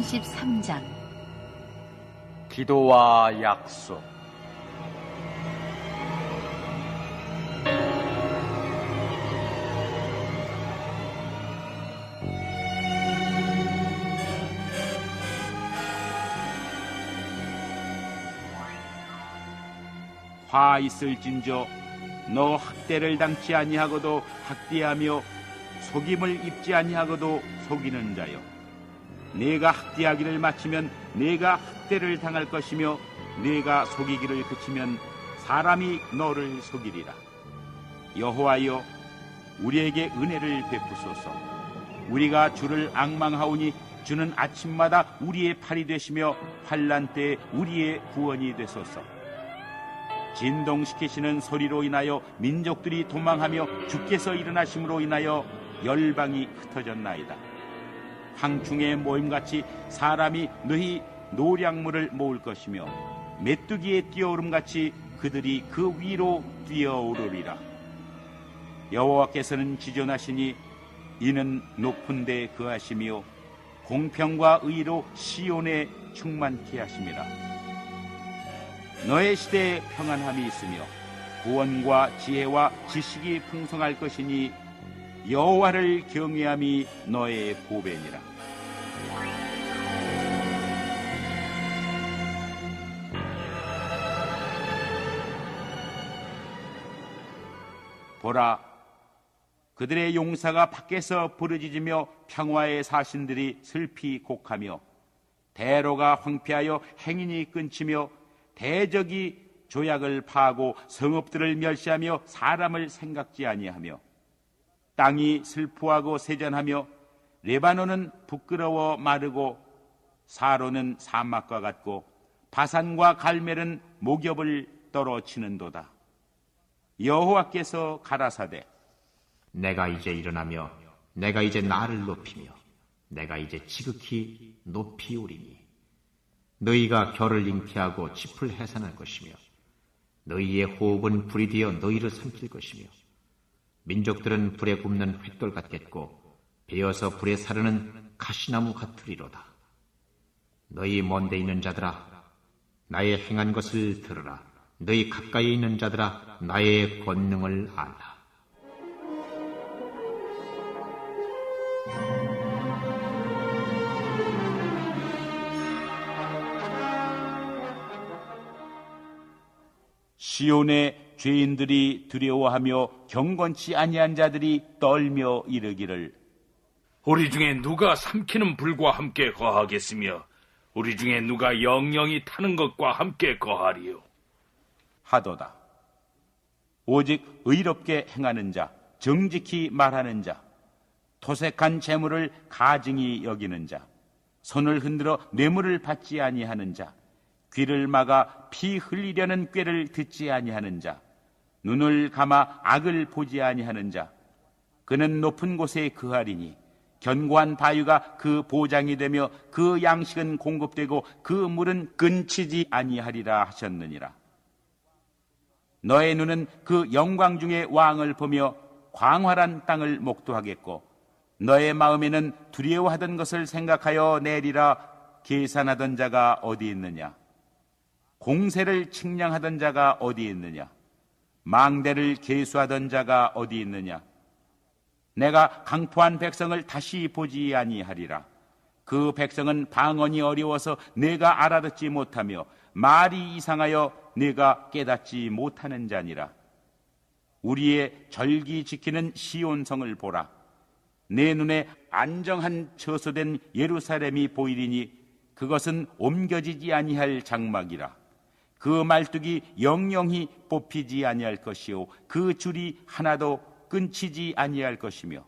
33장 기도와 약속. 화 있을진저 너 학대를 당치 아니하고도 학대하며 속임을 입지 아니하고도 속이는 자여 내가 학대하기를 마치면 내가 학대를 당할 것이며 내가 속이기를 그치면 사람이 너를 속이리라. 여호와여 우리에게 은혜를 베푸소서. 우리가 주를 악망하오니 주는 아침마다 우리의 팔이 되시며 환란 때에 우리의 구원이 되소서. 진동시키시는 소리로 인하여 민족들이 도망하며 주께서 일어나심으로 인하여 열방이 흩어졌나이다. 황충의 모임같이 사람이 너희 노량물을 모을 것이며 메뚜기의 뛰어오름같이 그들이 그 위로 뛰어오르리라. 여호와께서는 지존하시니 이는 높은 데 거하시며 공평과 의로 시온에 충만케 하심이라. 너의 시대에 평안함이 있으며 구원과 지혜와 지식이 풍성할 것이니 여호와를 경외함이 너의 보배니라. 보라, 그들의 용사가 밖에서 부르짖으며 평화의 사신들이 슬피 곡하며 대로가 황폐하여 행인이 끊치며 대적이 조약을 파하고 성읍들을 멸시하며 사람을 생각지 아니하며 땅이 슬퍼하고 세잔하며 레바논은 부끄러워 마르고 사로는 사막과 같고 바산과 갈멜은 목엽을 떨어치는도다. 여호와께서 가라사대 내가 이제 일어나며 내가 이제 나를 높이며 내가 이제 지극히 높이 오리니 너희가 결을 잉태하고 짚을 해산할 것이며 너희의 호흡은 불이 되어 너희를 삼킬 것이며 민족들은 불에 굽는 횃돌 같겠고 베어서 불에 사르는 가시나무 같으리로다. 너희 먼데 있는 자들아 나의 행한 것을 들으라. 너희 가까이 있는 자들아 나의 권능을 알라. 시온의 죄인들이 두려워하며 경건치 아니한 자들이 떨며 이르기를 우리 중에 누가 삼키는 불과 함께 거하겠으며 우리 중에 누가 영영이 타는 것과 함께 거하리요. 하도다. 오직 의롭게 행하는 자, 정직히 말하는 자, 토색한 재물을 가증히 여기는 자, 손을 흔들어 뇌물을 받지 아니하는 자, 귀를 막아 피 흘리려는 꾀를 듣지 아니하는 자, 눈을 감아 악을 보지 아니하는 자, 그는 높은 곳에 거하리니 견고한 바위가 그 보장이 되며 그 양식은 공급되고 그 물은 끊치지 아니하리라 하셨느니라. 너의 눈은 그 영광 중의 왕을 보며 광활한 땅을 목도하겠고 너의 마음에는 두려워하던 것을 생각하여 내리라 계산하던 자가 어디 있느냐 공세를 측량하던 자가 어디 있느냐 망대를 계수하던 자가 어디 있느냐 내가 강포한 백성을 다시 보지 아니하리라 그 백성은 방언이 어려워서 내가 알아듣지 못하며 말이 이상하여 내가 깨닫지 못하는 자니라. 우리의 절기 지키는 시온성을 보라. 내 눈에 안정한 처소된 예루살렘이 보이리니 그것은 옮겨지지 아니할 장막이라. 그 말뚝이 영영히 뽑히지 아니할 것이요. 그 줄이 하나도 끊치지 아니할 것이며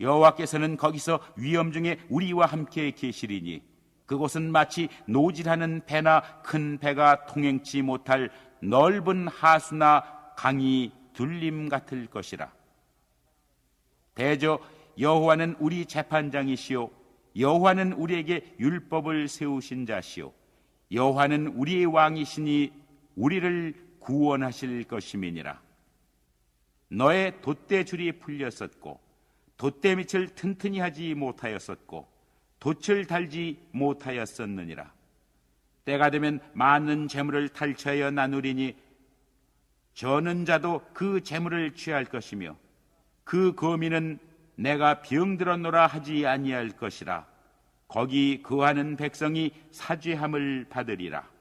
여호와께서는 거기서 위험 중에 우리와 함께 계시리니 그곳은 마치 노질하는 배나 큰 배가 통행치 못할 넓은 하수나 강이 둘림 같을 것이라. 대저 여호와는 우리 재판장이시요. 여호와는 우리에게 율법을 세우신 자시요 여호와는 우리의 왕이시니 우리를 구원하실 것임이니라. 너의 돛대 줄이 풀렸었고 돛대 밑을 튼튼히 하지 못하였었고 돛을 달지 못하였었느니라. 때가 되면 많은 재물을 탈취하여 나누리니 저는 자도 그 재물을 취할 것이며 그 거민은 내가 병들었노라 하지 아니할 것이라. 거기 거하는 백성이 사죄함을 받으리라.